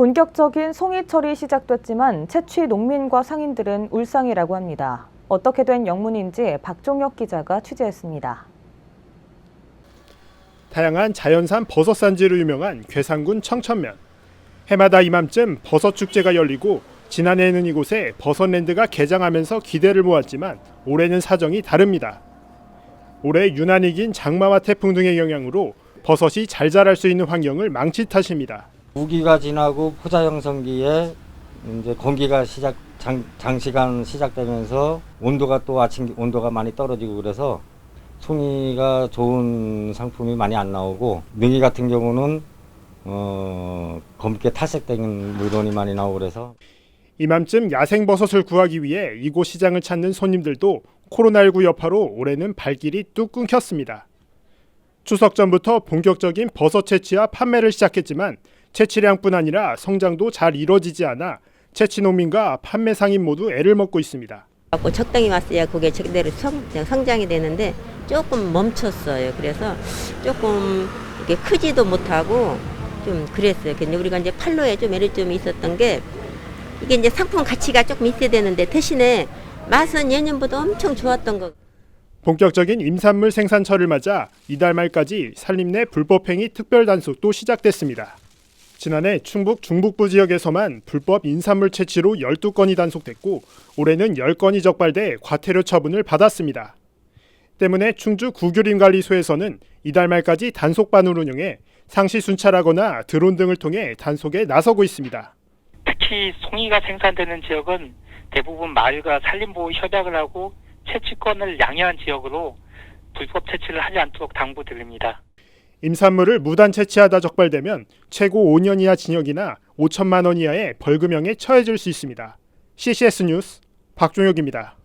본격적인 송이철이 시작됐지만 채취 농민과 상인들은 울상이라고 합니다. 어떻게 된 영문인지 박종혁 기자가 취재했습니다. 다양한 자연산 버섯 산지로 유명한 괴산군 청천면. 해마다 이맘쯤 버섯 축제가 열리고 지난해에는 이곳에 버섯랜드가 개장하면서 기대를 모았지만 올해는 사정이 다릅니다. 올해 유난히 긴 장마와 태풍 등의 영향으로 버섯이 잘 자랄 수 있는 환경을 망친 탓입니다. 우기가 지나고 포자 형성기에 이제 공기가 시작 장, 장시간 시작되면서 온도가 또 아침 온도가 많이 떨어지고 그래서 송이가 좋은 상품이 많이 안 나오고 능이 같은 경우는 어, 검게 탈색된 물건이 많이 나오고 그래서 이맘쯤 야생 버섯을 구하기 위해 이곳 시장을 찾는 손님들도 코로나19 여파로 올해는 발길이 뚝 끊겼습니다. 추석 전부터 본격적인 버섯 채취와 판매를 시작했지만 채취량뿐 아니라 성장도 잘 이루어지지 않아 채취 농민과 판매 상인 모두 애를 먹고 있습니다. 갖고 적당히 왔어야 그게 제대로 성, 성장이 되는데 조금 멈췄어요. 그래서 조금 이게 크지도 못하고 좀 그랬어요. 근데 우리가 이제 팔로에 좀 애를 좀 있었던 게 이게 이제 상품 가치가 조금 있어야 되는데 대신에 맛은 예년보다 엄청 좋았던 거. 본격적인 임산물 생산철을 맞아 이달 말까지 산림내 불법행위 특별 단속도 시작됐습니다. 지난해 충북 중북부 지역에서만 불법 인산물 채취로 12건이 단속됐고 올해는 10건이 적발돼 과태료 처분을 받았습니다. 때문에 충주 구규림관리소에서는 이달 말까지 단속반을 운영해 상시 순찰하거나 드론 등을 통해 단속에 나서고 있습니다. 특히 송이가 생산되는 지역은 대부분 마을과 산림보호 협약을 하고 채취권을 양해한 지역으로 불법 채취를 하지 않도록 당부드립니다. 임산물을 무단 채취하다 적발되면 최고 5년 이하 징역이나 5천만 원 이하의 벌금형에 처해질 수 있습니다. CCS 뉴스 박종혁입니다.